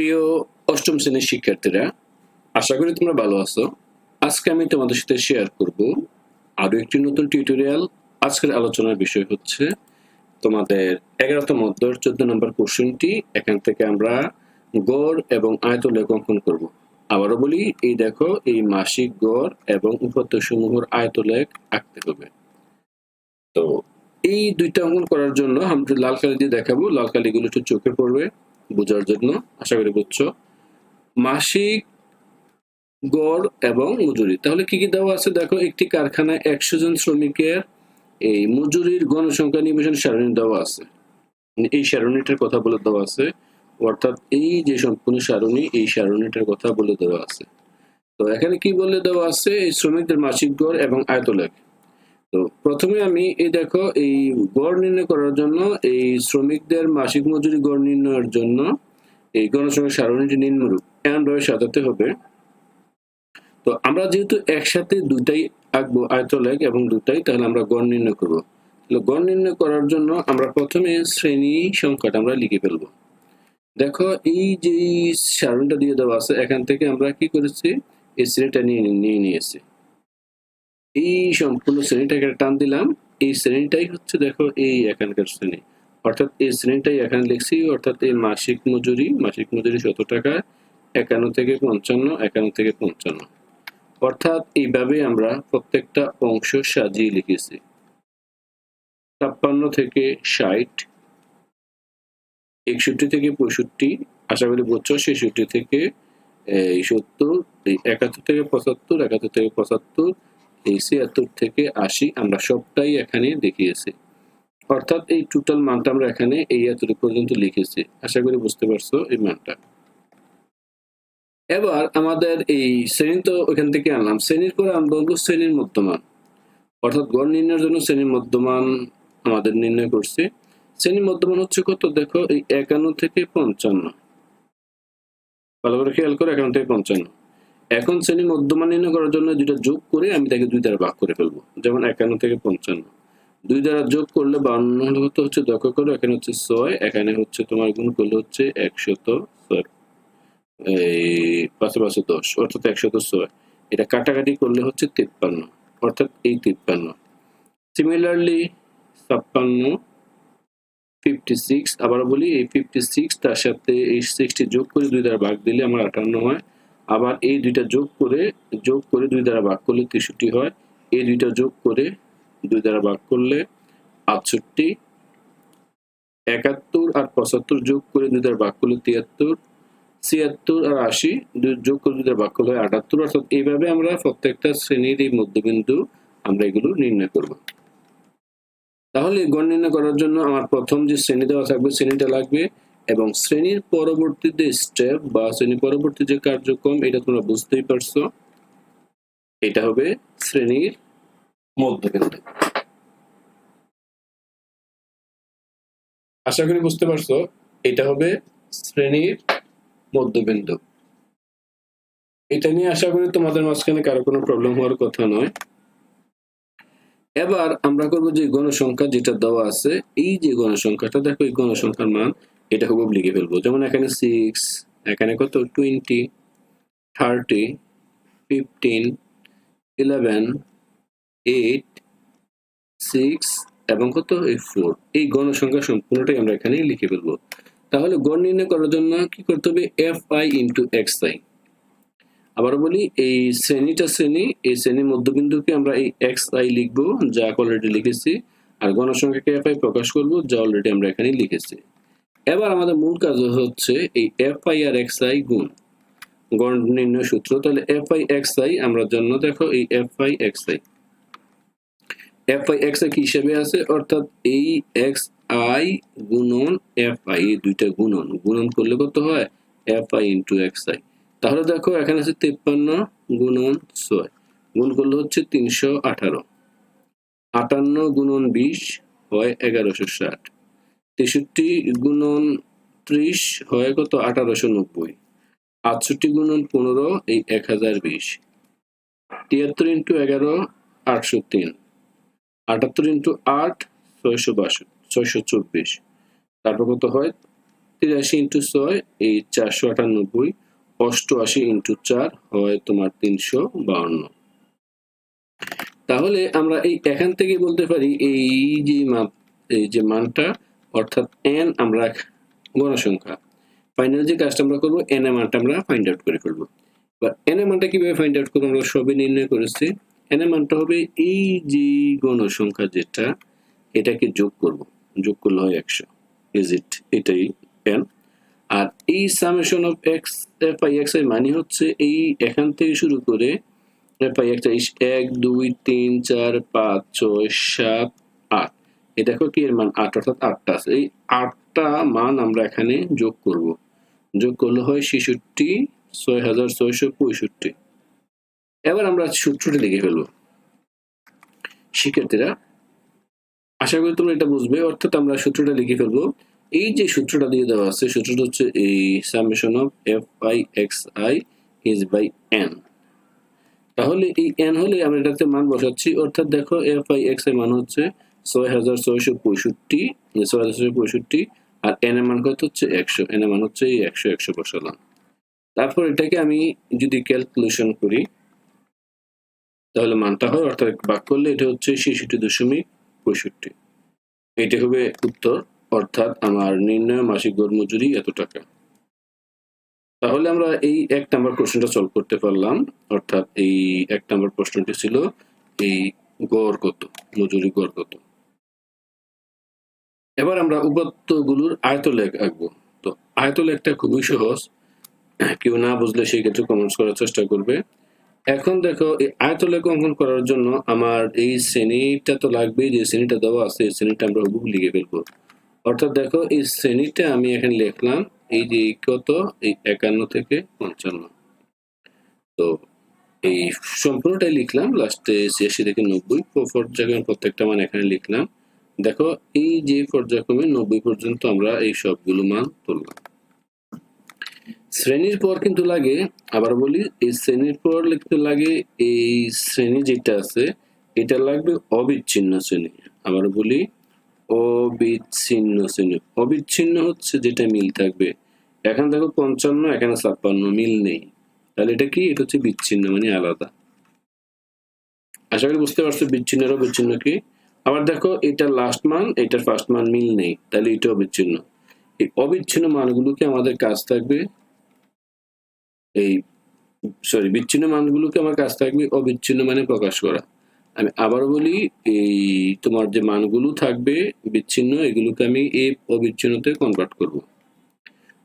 প্রিয় অষ্টম শ্রেণির শিক্ষার্থীরা, আশা করি তোমরা ভালো আছো। আজকে আমি তোমাদের সাথে শেয়ার করব আরও একটি নতুন টিউটোরিয়াল আজকের আলোচনার বিষয় হচ্ছে তোমাদের এগারোতম অধ্যায়ের চোদ্দ নম্বর কোশ্চেনটি এখান থেকে আমরা গড় এবং আয়তলেখ অঙ্কন করব। আবারও বলি, এই দেখো, এই মাসিক গড় এবং উপাত্ত সমূহের আয়তলেখ আঁকতে হবে। তো এই দুইটা অঙ্কন করার জন্য আমরা লাল কালি দিয়ে দেখাবো। লাল কালিগুলো একটু চোখে পড়বে। বোঝার জন্য আশা করি বুঝছ। মাসিক গড় এবং মজুরি। তাহলে কি কি দেওয়া আছে? দেখো, একটি কারখানায় একশো জন শ্রমিকের এই মজুরির গণসংখ্যা নিবেশন সারণী দেওয়া আছে। মানে এই সারণীটার কথা বলে দেওয়া আছে। অর্থাৎ এই যে সম্পূর্ণ সারণী, এই সারণীটার কথা বলে দেওয়া আছে। তো এখানে কি বলে দেওয়া আছে? এই শ্রমিকদের মাসিক গড় এবং আয়তলেখ। তো প্রথমে আমি, এই দেখো, এই গড় নির্ণয় করার জন্য, এই শ্রমিকদের মাসিক মজুরি গড় নির্ণয়ের জন্য এই গণসংখ্যা সারণীটি নিম্নরূপ। এমন ভাবে সাজাতে হবে। তো আমরা যেহেতু একসাথে দুটাই আঁকবো, আয়তলেখ এবং দুটাই তাহলে আমরা গড় নির্ণয় করব। তাহলে গড় নির্ণয় করার জন্য আমরা প্রথমে শ্রেণি সংখ্যাটা আমরা লিখে ফেলব। দেখো, এই যে সারণটা দিয়ে দেওয়া আছে, এখান থেকে আমরা কি করেছি? এই শ্রেণীটা নিয়ে নিয়ে নিয়েছি। এই সম্পূর্ণ শ্রেণীটাকে টান দিলাম। এই শ্রেণীটাই হচ্ছে দেখো এই এখানকার শ্রেণি। অর্থাৎ এই শ্রেণীটাই এখানে লিখছি, অর্থাৎ এই মাসিক মজুরি মাসিক মজুরি শত টাকা, একান্ন থেকে পঞ্চান্ন, একান্ন থেকে পঞ্চান্ন। অর্থাৎ এইভাবে আমরা প্রত্যেকটা অংশ সাজিয়ে লিখেছি। ছাপ্পান্ন থেকে ষাট, একষট্টি থেকে পঁয়ষট্টি, আশা করি বুঝছ, ছেষট্টি থেকে সত্তর একাত্তর থেকে পঁচাত্তর, একাত্তর থেকে পঁচাত্তর এই ছিয়াত্তর থেকে আশি, আমরা সবটাই এখানে দেখিয়েছি। অর্থাৎ এই টোটাল মানটা আমরা এখানে এই এতটুকু পর্যন্ত লিখেছি। আশা করি বুঝতে পারছ এই মানটা। এবার আমাদের এই শ্রেণি তো ওইখান থেকে আনলাম। শ্রেণির পরে আমরা বলব শ্রেণির মধ্যমান। অর্থাৎ গড় নির্ণয়ের জন্য শ্রেণির মধ্যমান আমাদের নির্ণয় করছি। শ্রেণির মধ্যমান হচ্ছে কত? দেখো, এই একান্ন থেকে পঞ্চান্ন। ভালো করে খেয়াল করে, একান্ন থেকে পঞ্চান্ন। এখন শ্রেণি মধ্যমান নির্ণয় করার জন্য দুইটা যোগ করে আমি তাকে দুই দ্বারা ভাগ করে ফেলব। যেমন একান্ন থেকে পঞ্চান্ন। দুই দ্বারা যোগ করলে বাউন্ন হলে কত হচ্ছে? দক্ষ করো, এখানে হচ্ছে ছয়, এখানে হচ্ছে তোমার গুণ করলে হচ্ছে একশত ছয়। এই পাঁচশো দশ, অর্থাৎ একশত ছয়। এটা কাটাকাটি করলে হচ্ছে তিপ্পান্ন, অর্থাৎ এই তিপ্পান্ন। সিমিলারলি ছাপ্পান্ন ফিফটি সিক্স আবার বলি, এই ফিফটি সিক্স তার সাথে এই সিক্সটি যোগ করে দুই দ্বারা ভাগ দিলে আমার আটান্ন হয়। আবার এই দুইটা যোগ করে যোগ করে দুই দ্বারা ভাগ করলে তেষট্টি হয়। এই দুইটা যোগ করে দুই দ্বারা ভাগ করলে আটষট্টি। একাত্তর আর পঁচাত্তর যোগ করে দুই দ্বারা ভাগ করলে তিয়াত্তর। ছিয়াত্তর আর আশি যোগ করে দুই দ্বারা ভাগ করলে হয় আটাত্তর। অর্থাৎ এইভাবে আমরা প্রত্যেকটা শ্রেণির এই মধ্যবিন্দু আমরা এগুলো নির্ণয় করব। তাহলে গণ নির্ণয় করার জন্য আমার প্রথম যে শ্রেণি দেওয়া থাকবে, শ্রেণীটা লাগবে এবং শ্রেণির পরবর্তীতে স্টেপ বা শ্রেণির পরবর্তী যে কার্যক্রম, এটা তোমরা বুঝতেই পারছ, এটা হবে শ্রেণির মধ্যবিন্দু। আশা করি বুঝতে পারছ, এটা হবে শ্রেণির মধ্যবিন্দু। এটা নিয়ে আশা করি তোমাদের মাঝখানে কারও কোনো প্রবলেম হওয়ার কথা নয়। এবার আমরা করব যে গণসংখ্যা যেটা দেওয়া আছে, এই যে গণসংখ্যাটা, দেখো এই গণসংখ্যার মান এটা হুবহু লিখে ফেলব। যেমন এখানে সিক্স এখানে কত? Twenty thirty fifteen eleven eight six এবং কত? এই ফোর এই গণসংখ্যা সম্পূর্ণটাই আমরা এখানে লিখে ফেলব। তাহলে গড় নির্ণয় করার জন্য কি করতে হবে? F I into X I আবার বলি, এই শ্রেণীটা শ্রেণি, এই শ্রেণির মধ্যবিন্দুকে আমরা এই এক্স আই লিখব, যা অলরেডি লিখেছি। আর গণসংখ্যাকে এফ আই প্রকাশ করব, যা অলরেডি আমরা এখানে লিখেছি। এবার আমাদের মূল কাজ হচ্ছে এই এফ আই আর এক্স আই গুণ। গণ নির্ণয় সূত্র। তাহলে এফ আই এক্স আই আমরা জন্য দেখো এই F I X I F I X I কি হিসেবে আছে? অর্থাৎ এই এক্স আই গুণন এফ আই এই দুইটা গুণন। গুণন করলে কত হয়? F I into X I তাহলে দেখো এখানে আছে তেপ্পান্ন গুণন ছয়। গুণ করলে হচ্ছে তিনশো আঠারো। আটান্ন গুণন বিশ হয় এগারোশো ষাট। তেষট্টি গুণন ত্রিশ হয় কত? আঠারোশো নব্বই। আটষট্টি গুণন পনেরো, এই এক হাজার বিশ। তিয়াত্তর ইন্টু এগারো আটশো তিন। আটাত্তর ইন্টু আট, ছয়শো বাষট্টি, ছয়শো চব্বিশ। তারপর কত হয়? তিরাশি ইন্টু ছয়, এই চারশো আটানব্বই। অষ্টআশি ইন্টু চার হয় তোমার তিনশো বাউন্ন। তাহলে আমরা এই এখান থেকে বলতে পারি এই যে মান এই যে মানটা অর্থাৎ এন আমরা গণসংখ্যা। ফাইনাল যে কাজটা আমরা করব এন এর মানটা আমরা ফাইন্ড আউট করে ফেলব। বা এন এর মানটা কীভাবে ফাইন্ড আউট করব আমরা সবই নির্ণয় করেছি। এন এর মানটা হবে এই যে গণসংখ্যা যেটা, এটাকে যোগ করব। যোগ করলে হয় একশো। ইজ ইট এটাই এন আর এই summation of X F I এক্সের মানে হচ্ছে এই এখান থেকে শুরু করে এফ আই এক্স এক, দুই, তিন, চার, পাঁচ, ছয়, সাত এই দেখো কি, এর মান আট, অর্থাৎ আটটা। এই আটটা মান আমরা এখানে যোগ করব। যোগ করলে হয় ছেষট্টি, ছয় হাজার ছয়শো পঁয়ষট্টি। এবার আমরা সূত্রটি লিখে ফেলব। শিক্ষার্থীরা, আশা করি তোমরা এটা বুঝবে। অর্থাৎ আমরা সূত্রটা লিখে ফেলব। এই যে সূত্রটা দিয়ে দেওয়া আছে, সূত্রটা হচ্ছে এই summation of F I X I is by N তাহলে এই এন হলে আমরা এটাতে মান বসাচ্ছি। অর্থাৎ দেখো এফ আই এক্সের মান হচ্ছে আর এন এর মান কত হচ্ছে? একশো। এন এর মান হচ্ছে এই একশো একশো তারপর এটাকে আমি যদি ক্যালকুলেশন করি, তাহলে মানটা হয় অর্থাৎ করলে এটা হচ্ছে ছেষট্টি দশমিক পঁয়ষট্টি। এটা হবে উত্তর, অর্থাৎ আমার নির্ণয় মাসিক গড় মজুরি এত টাকা। তাহলে আমরা এই এক নাম্বার প্রশ্নটা সলভ করতে পারলাম, অর্থাৎ এই এক নাম্বার প্রশ্নটি ছিল, এই গড় কত? মজুরি গড় কত? এবার আমরা উপাত্তগুলোর আয়তলেখ আঁকবো। তো আয়তলেখটা খুবই সহজ। কেউ না বুঝলে সেই ক্ষেত্রে কমেন্টস করার চেষ্টা করবে। এখন দেখো, এই আয়তলেখ অঙ্কন করার জন্য আমার এই শ্রেণীটা তো লাগবেই, যে শ্রেণীটা দেওয়া আছে, এই শ্রেণীটা আমরা হুবহু লিখে ফেলব। অর্থাৎ দেখো, এই শ্রেণীটা আমি এখানে লিখলাম, এই যে কত? এই একান্ন থেকে পঞ্চান্ন। তো এই সম্পূর্ণটাই লিখলাম লাস্টে ছিয়াশি থেকে নব্বই প্রত্যেকটা মান এখানে লিখলাম দেখো, এই যে পর্যায়ক্রমে নব্বই পর্যন্ত আমরা এই সবগুলো মান তুললাম। শ্রেণির পর কিন্তু লাগে, আবার বলি, এই শ্রেণির পর লিখতে লাগে, এই শ্রেণি যেটা আছে, এটা লাগবে অবিচ্ছিন্ন শ্রেণি। আবার বলি, অবিচ্ছিন্ন শ্রেণি। অবিচ্ছিন্ন হচ্ছে যেটা মিল থাকবে। এখন দেখো, পঞ্চান্ন, এখানে ছাপ্পান্ন মিল নেই। তাহলে এটা কি? এটা হচ্ছে বিচ্ছিন্ন মানে আলাদা। আশা করি বুঝতে পারছ বিচ্ছিন্ন আর অবিচ্ছিন্ন কি? আবার দেখো এটা লাস্ট মান, এটার ফার্স্ট মান মিল নেই, তাহলে এটা অবিচ্ছিন্ন এই অবিচ্ছিন্ন মানগুলোকে আমাদের কাজ থাকবে, এই সরি বিচ্ছিন্ন মানগুলোকে আমার কাজ থাকবে অবিচ্ছিন্ন মানে প্রকাশ করা। আমি আবার বলি, এই তোমার যে মানগুলো থাকবে বিচ্ছিন্ন, এগুলোকে আমি এই অবিচ্ছিন্নতে কনভার্ট করব।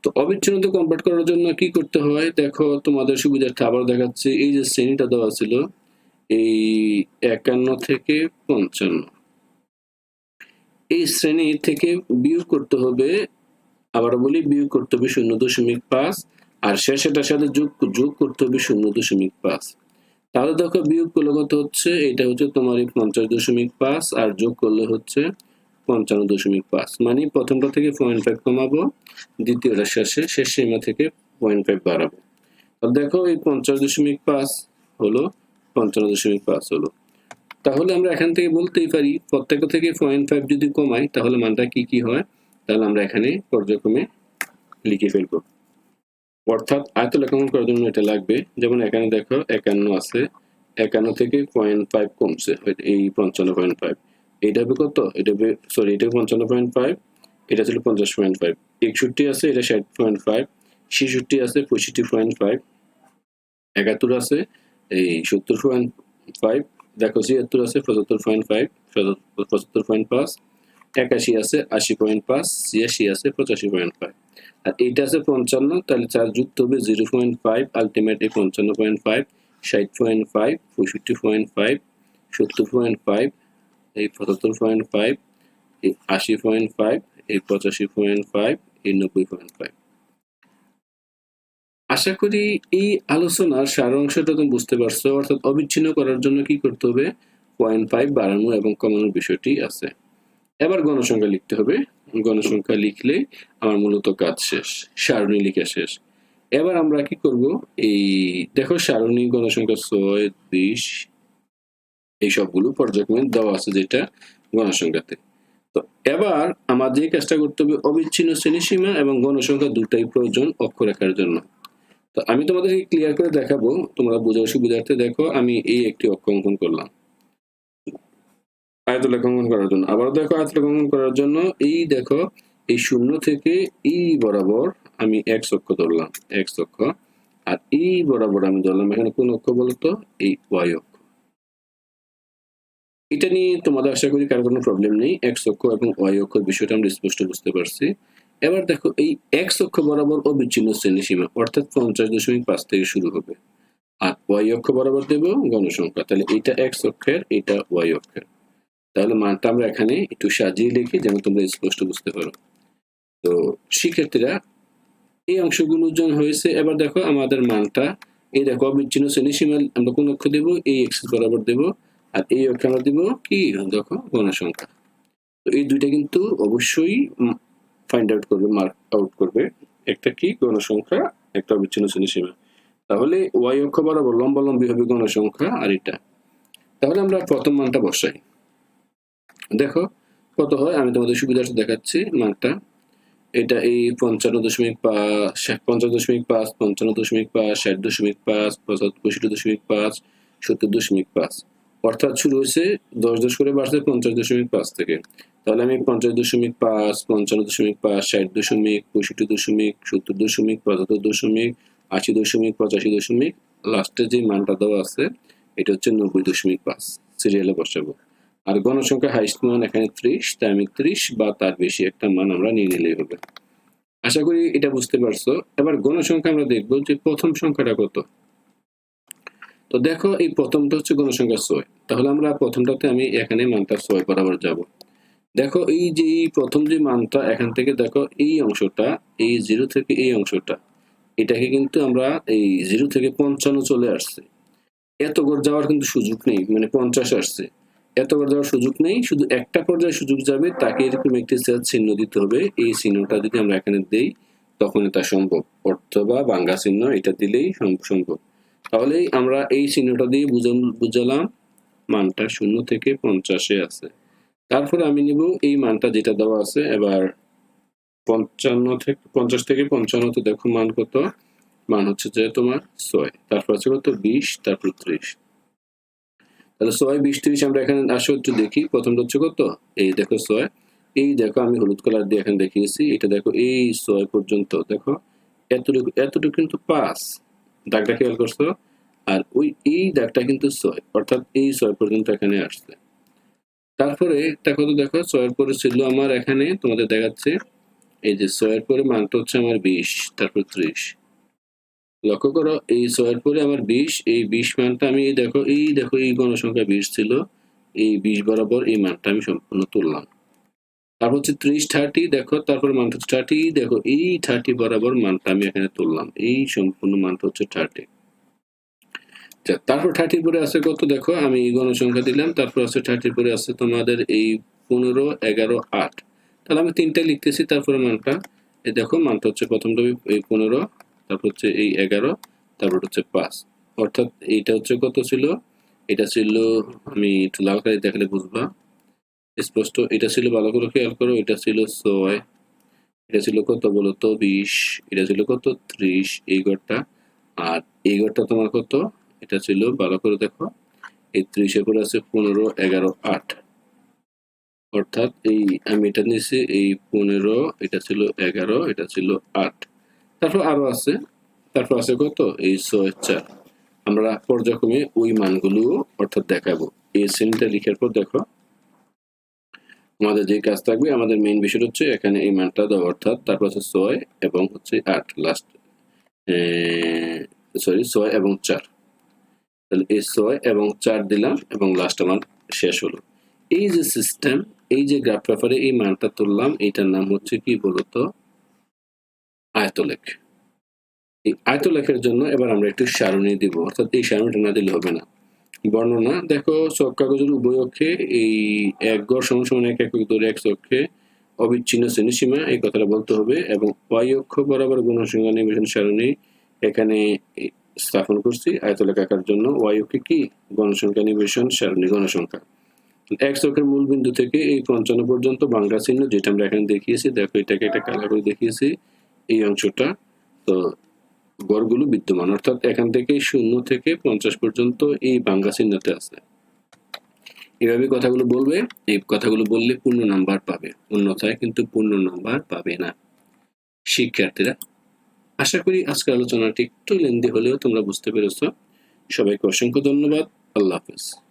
তো অবিচ্ছিন্নতে কনভার্ট করার জন্য কি করতে হয়? দেখো, তোমাদের সুবিধার্থে আবার দেখাচ্ছে, এই যে শ্রেণীটা দেওয়া ছিল, এই একান্ন থেকে পঞ্চান্ন। এই শ্রেণি থেকে বিয়োগ করতে হবে, আবার বলি বিয়োগ করতে হবে শূন্য দশমিক পাঁচ, আর শেষেটার সাথে যোগ যোগ করতে হবে শূন্য দশমিক পাঁচ। তাহলে দেখো বিয়োগ করলে কত হচ্ছে? এটা হচ্ছে তোমার এই পঞ্চাশ দশমিক পাঁচ, আর যোগ করলে হচ্ছে পঞ্চান্ন দশমিক পাঁচ। মানে প্রথমটা থেকে পয়েন্ট ফাইভ কমাবো, দ্বিতীয়টা শেষে, শেষ সীমা থেকে পয়েন্ট ফাইভ বাড়াবো। আর দেখো এই পঞ্চাশ দশমিক পাঁচ হলো, পঞ্চান্ন দশমিক পাঁচ হলো। তাহলে আমরা এখান থেকে বলতেই পারি প্রত্যেকটা থেকে পয়েন্ট ফাইভ যদি কমাই, তাহলে মানটা কি কি হয়? তাহলে আমরা এখানে পর্যায়ক্রমে লিখে ফেলব। অর্থাৎ আয়ত লেখাঙ্কন করার জন্য এটা লাগবে। যেমন এখানে দেখো, একান্ন আছে। একান্ন থেকে পয়েন্ট ফাইভ কমছে। এই পঞ্চান্ন পয়েন্ট ফাইভ এটা হবে কত? এটা হবে সরি এটা পঞ্চান্ন পয়েন্ট ফাইভ এটা ছিল পঞ্চাশ পয়েন্ট ফাইভ একষট্টি আছে, এটা ষাট পয়েন্ট ফাইভ ছেষট্টি আছে, পঁয়ষট্টি পয়েন্ট ফাইভ একাত্তর আছে, এই সত্তর পয়েন্ট ফাইভ দেখো ছিয়াত্তর আছে পঁচাত্তর পয়েন্ট ফাইভ পঁচাত্তর পয়েন্ট পাঁচ একাশি আছে আশি পয়েন্ট পাঁচ ছিয়াশি আছে পঁচাশি পয়েন্ট ফাইভ আর এইটা আছে পঞ্চান্ন তাহলে চার যুক্ত হবে জিরো পয়েন্ট ফাইভ আলটিমেটলি পঞ্চান্ন পয়েন্ট ফাইভ ষাট পয়েন্ট ফাইভ পঁয়ষট্টি পয়েন্ট ফাইভ সত্তর পয়েন্ট ফাইভ এই পঁচাত্তর পয়েন্ট ফাইভ এই আশি পয়েন্ট ফাইভ এই পঁচাশি পয়েন্ট ফাইভ এই নব্বই পয়েন্ট ফাইভ আশা করি এই আলোচনার সার অংশটা তুমি বুঝতে পারছ। অর্থাৎ অবিচ্ছিন্ন করার জন্য কি করতে হবে? পয়েন্ট ফাইভ বাড়ানো এবং কমানোর বিষয়টি আছে। এবার গণসংখ্যা লিখতে হবে। গণসংখ্যা লিখলে আমার মূলত কাজ শেষ। সারণী লিখে শেষ। এবার আমরা কি করব? এই দেখো সারণী, গণসংখ্যা ছয়, বিশ, এই সবগুলো পর্যায়ক্রমে দেওয়া আছে যেটা গণসংখ্যাতে। তো এবার আমার যে কাজটা করতে হবে, অবিচ্ছিন্ন শ্রেণীসীমা এবং গণসংখ্যা দুটাই প্রয়োজন অক্ষরেখার জন্য। তো আমি তোমাদেরকে ক্লিয়ার করে দেখাবো, তোমরা বোঝার সুবিধার্থে দেখো, আমি এই একটি অক্ষ অঙ্কন করলাম। আয়তলেখ অঙ্কন করার জন্য। আবার দেখো আয়তলেখ অঙ্কন করার জন্য, এই দেখো, এই শূন্য থেকে এই বরাবর আমি এক্স অক্ষ ধরলাম এক্স অক্ষ। আর এই বরাবর আমি ধরলাম এখানে কোন অক্ষ বলতো? এই ওয়াই অক্ষ। এটা নিয়ে তোমাদের আশা করি কারও কোনো প্রবলেম নেই। এক্স অক্ষ এবং ওয়াই অক্ষর বিষয়টা আমরা স্পষ্ট বুঝতে পারছি। এবার দেখো, এই এক্স অক্ষ বরাবর অবিচ্ছিন্ন শ্রেণি সীমা অর্থাৎ পঞ্চাশ দশমিক পাঁচ থেকে শুরু হবে। আর ওয়াই অক্ষ বরাবর দেব গণসংখ্যা তাহলে এটা এক্স অক্ষের, এটা ওয়াই অক্ষের। তাহলে মানটা আমরা এখানে একটু সাজিয়ে লিখি যেন তোমরা স্পষ্ট বুঝতে পারো। তো শিক্ষার্থীরা এই অংশগুলো জন হয়েছে, এবার দেখো আমাদের মানটা, এই দেখো অবিচ্ছিন্ন শ্রেণি সীমা আমরা কোন অক্ষ দেবো? এই এক্সেস বরাবর দেবো, আর এই অক্ষে আমরা দেবো কি? দেখো গণসংখ্যা তো এই দুইটা কিন্তু অবশ্যই ফাইন্ড আউট করবে মার্ক আউট করবে। একটা কি? গণসংখ্যা একটা অবিচ্ছিন্ন শ্রেণি সীমা। তাহলে ওয়াই অক্ষ বরাবর লম্বালম্বী হবে গণসংখ্যা আর এটা। তাহলে আমরা প্রথম মানটা বসাই। দেখো কত হয়? আমি তোমাদের সুবিধার্থে দেখাচ্ছি মানটা। এটা এই পঞ্চান্ন দশমিক পাঁচ পঞ্চাশ দশমিক পাঁচ, পঞ্চান্ন দশমিক পাঁচ, ষাট দশমিক পাঁচ পঁয়ষট্টি দশমিক পাঁচ, সত্তর দশমিক পাঁচ। অর্থাৎ শুরু হয়েছে দশ দশ করে বাড়ছে পঞ্চাশ দশমিক পাঁচ থেকে। তাহলে আমি পঞ্চাশ দশমিক পাঁচ, পঞ্চান্ন দশমিক পাঁচ, ষাট দশমিক, পঁয়ষট্টি দশমিক, সত্তর দশমিক, পঁচাত্তর দশমিক, আশি দশমিক, পঁচাশি দশমিক লাস্টে যে মানটা দেওয়া আছে, এটা হচ্ছে নব্বই দশমিক পাঁচ সিরিয়ালে বসাবো। আর গণসংখ্যা হাইস্ট মান এখানে ত্রিশ, তাই আমি ত্রিশ বা তার বেশি একটা মান আমরা নিয়ে নিলেই হবে। আশা করি এটা বুঝতে পারছ। এবার গণসংখ্যা আমরা দেখব যে প্রথম সংখ্যাটা কত। তো দেখো এই প্রথমটা হচ্ছে গণসংখ্যা ছয়। তাহলে আমরা প্রথমটাতে আমি এখানে মানটা ছয় বরাবর যাব। দেখো, এই যে এই প্রথম যে মানটা, এখান থেকে দেখো, এই অংশটা, এই জিরো থেকে এই অংশটা, এটাকে কিন্তু আমরা এই জিরো থেকে পঞ্চান্ন চলে আসছে। এত গড় যাওয়ার কিন্তু সুযোগ নেই মানে পঞ্চাশ আসছে। এত করে দেওয়ার সুযোগ নেই, শুধু একটা পর্যায়ে সুযোগ যাবে, তাকে এরকম একটি সেল চিহ্ন দিতে হবে। এই চিহ্নটা যদি আমরা এখানে দেই তখন এটা সম্ভব। অথবা বাঙ্গা চিহ্ন, এটা দিলেই সম্ভব। তাহলে আমরা এই চিহ্নটা দিয়ে বুঝালাম, মানটা শূন্য থেকে পঞ্চাশে আছে। তারপরে আমি নিব এই মানটা যেটা দেওয়া আছে, এবার পঞ্চান্ন থেকে, পঞ্চাশ থেকে পঞ্চান্নতে দেখো মান কত? মান হচ্ছে যে তোমার ছয়, তারপর আছে কত? বিশ, তারপর ত্রিশ। তাহলে ছয়, বিশ, ত্রিশ আমরা এখানে একটু দেখি, প্রথমটা হচ্ছে কত? এই দেখো ছয়। এই দেখো আমি হলুদ কালার দিয়ে এখানে দেখিয়েছি, এটা দেখো এই ছয় পর্যন্ত, দেখো। এতটুকু এতটুকু কিন্তু পাঁচ। দাগটা খেয়াল করছ? আর ওই এই দাগটা কিন্তু ছয়, অর্থাৎ এই ছয় পর্যন্ত এখানে আসছে। তারপরে দেখো তো দেখো ছয়ের পরে ছিল আমার এখানে, তোমাদের দেখাচ্ছে। এই যে ছয়ের পরে মানটা হচ্ছে আমার বিশ, তারপর ত্রিশ। লক্ষ্য করো, এই ছয়ের পরে আমার বিশ, এই বিশ মানটা আমি, দেখো, এই দেখো, এই গণসংখ্যা বিশ ছিল। এই বিশ বরাবর এই মানটা আমি সম্পূর্ণ তুললাম। তারপর হচ্ছে ত্রিশ থার্টি, দেখো, তারপর মানটা হচ্ছে থার্টি, দেখো, এই থার্টি বরাবর মানটা আমি এখানে তুললাম। এই সম্পূর্ণ মানটা হচ্ছে থার্টি। তারপর থার্টির পরে আছে কত দেখো, আমি গণসংখ্যা দিলাম, তারপর আছে থার্টির পরে আছে তোমাদের এই পনেরো, এগারো, আট। তাহলে আমি তিনটা লিখতেছি, তারপরে মানটা। এই দেখো, মানটা হচ্ছে প্রথমটা এই পনেরো, তারপর হচ্ছে এই এগারো, তারপর হচ্ছে পাঁচ। অর্থাৎ এইটা হচ্ছে কত ছিল? এটা ছিল, আমি একটু লাল কালি দেখালে বুঝবা। স্পষ্ট, এটা ছিল, ভালো করে খেয়াল করো, এটা ছিল ছয়, এটা ছিল কত বলতো বিশ, এটা ছিল কত ত্রিশ, এই ঘরটা। আর এই ঘরটা তোমার কত? এটা ছিল, ভালো করে দেখো। এই ত্রিশের পরে আছে পনেরো, এগারো, আট। অর্থাৎ এই আমি এটা নিয়েছি, এই পনেরো, এটা ছিল এগারো, এটা ছিল আট। তারপর আরও আছে। তারপর আছে কত? এই ছয়, চার। আমরা পর্যায়ক্রমে ওই মানগুলো অর্থাৎ দেখাবো। এই শ্রেণীটা লিখার পর দেখো, আমাদের যে কাজ থাকবে, আমাদের মেইন বিষয় হচ্ছে এখানে এই মানটা দেওয়া অর্থাৎ তারপর হচ্ছে ছয় এবং হচ্ছে আট। লাস্ট সরি ছয় এবং চার। তাহলে এই ছয় এবং চার দিলাম এবং লাস্ট আমার শেষ হলো। এই যে সিস্টেম এই যে গ্রাফ পেপারে এই মানটা তুললাম, এইটার নাম হচ্ছে কি বলতো? আয়তলেখ। এই আয়তলেখের জন্য এবার আমরা একটু সারণী দিব, অর্থাৎ এই সারণীটা না দিলে হবে না। বর্ণনা, দেখো, চক কাগজের উভয় অক্ষে, এই এক গড় সমান সমান এক একক দূরে এক অক্ষে অবিচ্ছিন্ন শ্রেণীসীমা, এই কথাটা বলতে হবে এবং ওয়াই অক্ষ বরাবর গুণসংখ্যা নিবেশন সারণী, এখানে স্থাপন করছি আয়তলেখ আঁকার জন্য ওয়াই অক্ষে কি? গণসংখ্যা নিবেশন, সারণী গণসংখ্যা। এক চক্রের মূল বিন্দু থেকে এই পঞ্চান্ন পর্যন্ত বাংলা চিহ্ন যেটা আমরা এখানে দেখিয়েছি, দেখো এটাকে একটা কালা করে দেখিয়েছি, এই অংশটা। তো গড়গুলো বিদ্যমান, অর্থাৎ এখান থেকে শূন্য থেকে পঞ্চাশ পর্যন্ত এই বাংলা চিহ্নতে আছে। এভাবে কথাগুলো বলবে, এই কথাগুলো বললে পূর্ণ নাম্বার পাবে। অন্যথায় কিন্তু পূর্ণ নাম্বার পাবে না। শিক্ষার্থীরা আশা করি আজকের আলোচনাটি একটু লেন্দি হলেও তোমরা বুঝতে পেরেছ। সবাইকে অসংখ্য ধন্যবাদ। আল্লাহ হাফেজ।